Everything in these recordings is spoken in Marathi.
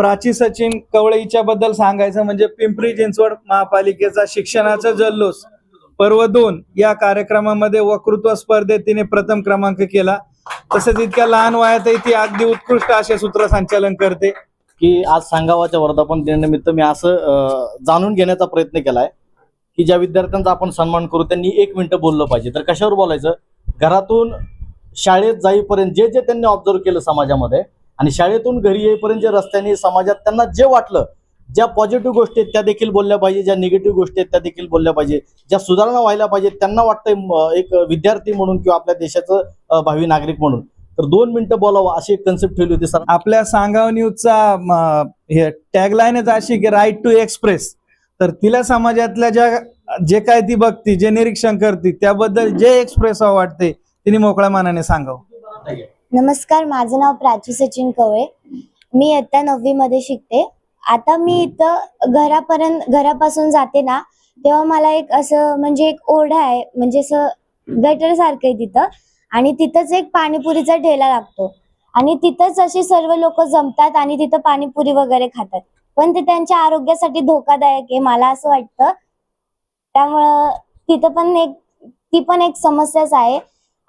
प्राची सचिन कवळेच्या बद्दल सांगायचं म्हणजे पिंपरी चिंचवड महापालिकेचा शिक्षणाचा जल्लोष. पर्व दोन या कार्यक्रमामध्ये वक्तृत्व स्पर्धेत तिने प्रथम क्रमांक केला. तसेच इतक्या लहान वयातही ती अगदी उत्कृष्ट असे सूत्रसंचालन करते. की आज सांगावाच्या वर्धापन दिनानिमित्त मी असं जाणून घेण्याचा प्रयत्न केलाय की ज्या विद्यार्थ्यांचा आपण सन्मान करू त्यांनी एक मिनिटं बोललं पाहिजे. तर कशावर बोलायचं? घरातून शाळेत जाईपर्यंत जे जे त्यांनी ऑब्झर्व केलं समाजामध्ये आणि शाळेतून घरी येईपर्यंत जे रस्त्याने समाजात त्यांना जे वाटलं ज्या पॉझिटिव्ह गोष्टी आहेत त्या देखील बोलल्या पाहिजे ज्या निगेटिव्ह गोष्टी आहेत त्या देखील बोलल्या पाहिजे ज्या सुधारणा व्हायला पाहिजे त्यांना वाटतंय एक विद्यार्थी म्हणून किंवा आपल्या देशाचं भावी नागरिक म्हणून. तर दोन मिनिटं बोलावं अशी एक कन्सेप्ट ठेवली होती सर. आपल्या सांगाव न्यूजचा हे टॅगलाईनच अशी की राईट टू एक्सप्रेस तर तिला समाजातल्या ज्या जे काय ती बघती जे निरीक्षण करते त्याबद्दल जे एक्सप्रेस वाटते तिने मोकळ्या मनाने सांगावं. नमस्कार माझं नाव प्राची सचिन कवळे. मी इयत्ता नववी मध्ये शिकते. आता मी इथं घरापर्यंत घरापासून जाते ना तेव्हा मला एक असं म्हणजे एक ओढा आहे म्हणजे असं गटर सारखं आहे तिथं. आणि तिथंच एक पाणीपुरीचा ठेला लागतो. आणि तिथंच अशी सर्व लोक जमतात आणि तिथं पाणीपुरी वगैरे खातात. पण ते त्यांच्या आरोग्यासाठी धोकादायक आहे मला असं वाटतं. त्यामुळं तिथं पण एक ती पण एक समस्याच आहे.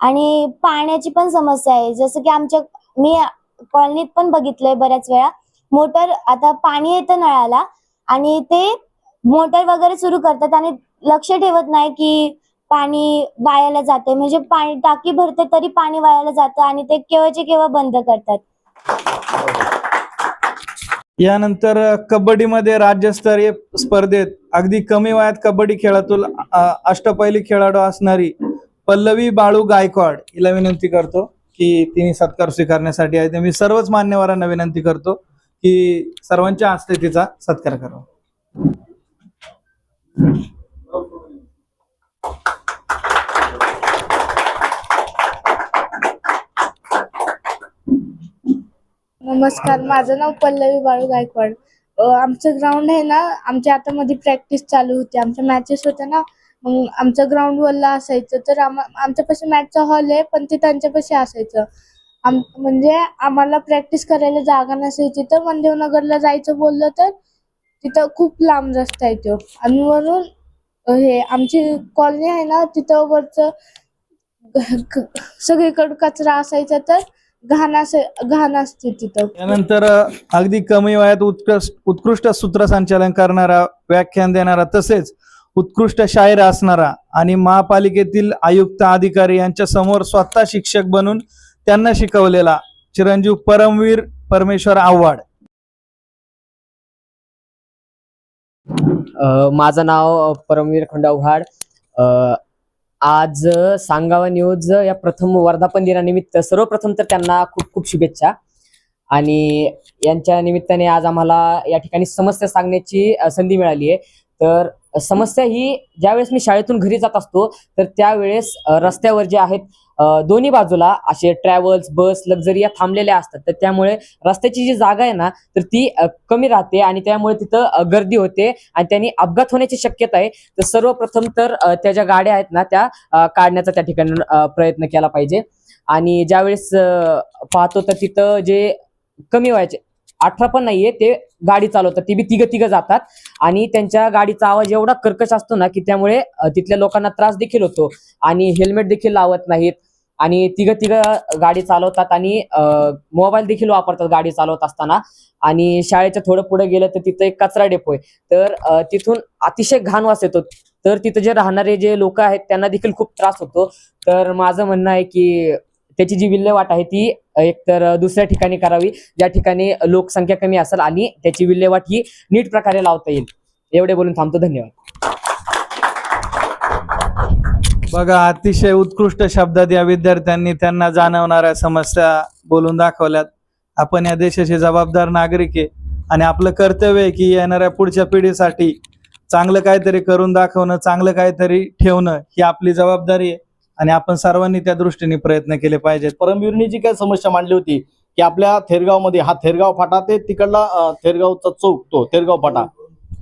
आणि पाण्याची पण समस्या आहे. जसं की आमच्या मी कॉलनीत पण बघितलंय बऱ्याच वेळा. मोटर आता पाणी येतं नळाला आणि ते मोटर वगैरे सुरू करतात आणि लक्ष ठेवत नाही की पाणी वायाला जाते. म्हणजे पाणी टाकी भरते तरी पाणी वायाला जातं आणि ते केव्हाचे केव्हा बंद करतात. यानंतर कबड्डीमध्ये राज्यस्तरीय स्पर्धेत अगदी कमी वयात कबड्डी खेळातून अष्टपैली खेळाडू असणारी पल्लवी बाळू गायकवाड हिला विनंती करतो की तिने सत्कार स्वीकारण्यासाठी आहे. मी सर्वच मान्यवरांना विनंती करतो की सर्वांच्या हस्ते तिचा सत्कार करावा. नमस्कार माझं नाव पल्लवी बाळू गायकवाड. आमचं ग्राउंड आहे ना आमच्या आता मध्ये प्रॅक्टिस चालू होती. आमच्या मॅचेस होत्या ना मग आमचं ग्राउंड वरला असायचं. तर आम आमच्यापाशी मॅचचा हॉल आहे पण ते त्यांच्यापाशी असायचं. आम म्हणजे आम्हाला प्रॅक्टिस करायला जागा नसायची. तर मनदेवनगरला जायचं बोललं तर तिथं खूप लांब रस्ता आहे तो. आणि म्हणून हे आमची कॉलनी आहे ना तिथं वरचं सगळीकडे कचरा असायचा तर घाण असे घाण असते तिथं. त्यानंतर अगदी कमी वयात उत्कृष्ट उत्कृष्ट सूत्रसंचालन करणारा व्याख्यान देणारा तसेच उत्कृष्ट शायर असणारा आणि महापालिकेतील आयुक्त अधिकारी यांच्या समोर स्वतः शिक्षक बनून त्यांना शिकवलेला चिरंजीव परमवीर परमेश्वर आव्हाड. माझं नाव परमवीर खंडावहाड आज सांगावा न्यूज या प्रथम वर्धापन दिनानिमित्त सर्वप्रथम तर त्यांना खूप खूप शुभेच्छा. आणि यांच्या निमित्ताने आज आम्हाला या ठिकाणी समस्या सांगण्याची संधी मिळाली आहे. तर समस्या ही ज्यावेळेस मी शाळेतून घरी जात असतो तर त्यावेळेस रस्त्यावर जे आहेत दोन्ही बाजूला असे ट्रॅव्हल्स बस लक्झरी या थांबलेल्या असतात. तर त्यामुळे रस्त्याची जी जागा आहे ना तर ती कमी राहते आणि त्यामुळे तिथं गर्दी होते आणि त्यांनी अपघात होण्याची शक्यता आहे. तर सर्वप्रथम तर त्या ज्या गाड्या आहेत ना त्या काढण्याचा त्या ठिकाणी प्रयत्न केला पाहिजे. आणि ज्यावेळेस पाहतो तर तिथं जे कमी व्हायचे अठरा पण नाहीये ते गाडी चालवतात. ती बी तिघं तिघं जातात. आणि त्यांच्या गाडीचा आवाज एवढा कर्कश असतो ना की त्यामुळे तिथल्या लोकांना त्रास देखील होतो. आणि हेल्मेट देखील लावत नाहीत. आणि तिघं तिघं गाडी चालवतात आणि मोबाईल देखील वापरतात गाडी चालवत असताना. आणि शाळेच्या थोडं पुढे गेलं तर तिथं एक कचरा डेपो आहे तर तिथून अतिशय घाण वास येतो. तर तिथं जे राहणारे जे लोक आहेत त्यांना देखील खूप त्रास होतो. तर माझं म्हणणं आहे की त्याची जी विल्हेवाट आहे ती एकतर दुसऱ्या ठिकाणी करावी. ज्या ठिकाणी लोकसंख्या कमी असेल आणि त्याची विल्हेवाट ही नीट प्रकारे लावता येईल. एवढे बोलून थांबतो. धन्यवाद. बघा अतिशय उत्कृष्ट शब्दात या विद्यार्थ्यांनी. त्यांना जाणवणाऱ्या समस्या बोलून दाखवल्यात. आपण या देशाचे जबाबदार नागरिक आहे आणि आपलं कर्तव्य आहे की येणाऱ्या पुढच्या पिढीसाठी चांगलं काहीतरी करून दाखवणं चांगलं काहीतरी ठेवणं ही आपली जबाबदारी आहे. आणि आपण सर्वांनी त्या दृष्टीने प्रयत्न केले पाहिजेत. परमवीरनी जी काय समस्या मांडली होती? की आपल्या थेरगावमध्ये हा थेरगाव फाटा ते तिकडला थेरगावचा चौक तो थेरगाव फाटा.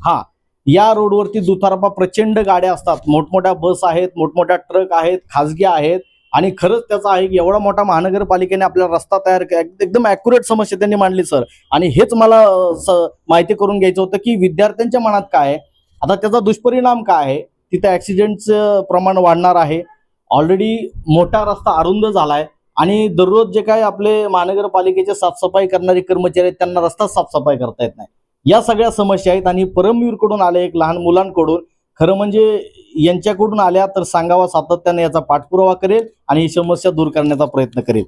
हा या रोडवरती दुतारपा प्रचंड गाड्या असतात. मोठमोठ्या बस आहेत मोठमोठ्या ट्रक आहेत खाजगी आहेत आणि खरंच त्याचा आहे की एवढा मोठा महानगरपालिकेने आपला रस्ता तयार केला. एकदम अॅक्युरेट समस्या त्यांनी मांडली सर आणि हेच मला स- माहिती करून घ्यायचं होतं की विद्यार्थ्यांच्या मनात काय आहे? आता त्याचा दुष्परिणाम काय आहे? तिथे ऍक्सिडेंटचं प्रमाण वाढणार आहे. ऑलरेडी मोठा रस्ता अरुंद झालाय आणि दररोज जे काय आपले महानगरपालिकेचे साफसफाई करणारे कर्मचारी आहेत त्यांना रस्ता साफसफाई करता येत नाही. या सगळ्या समस्या आहेत आणि परमवीरकडून आले एक लहान मुलांकडून खरं म्हणजे यांच्याकडून आल्या तर सांगावा सातत्याने याचा पाठपुरावा करेल आणि ही समस्या दूर करण्याचा प्रयत्न करेल.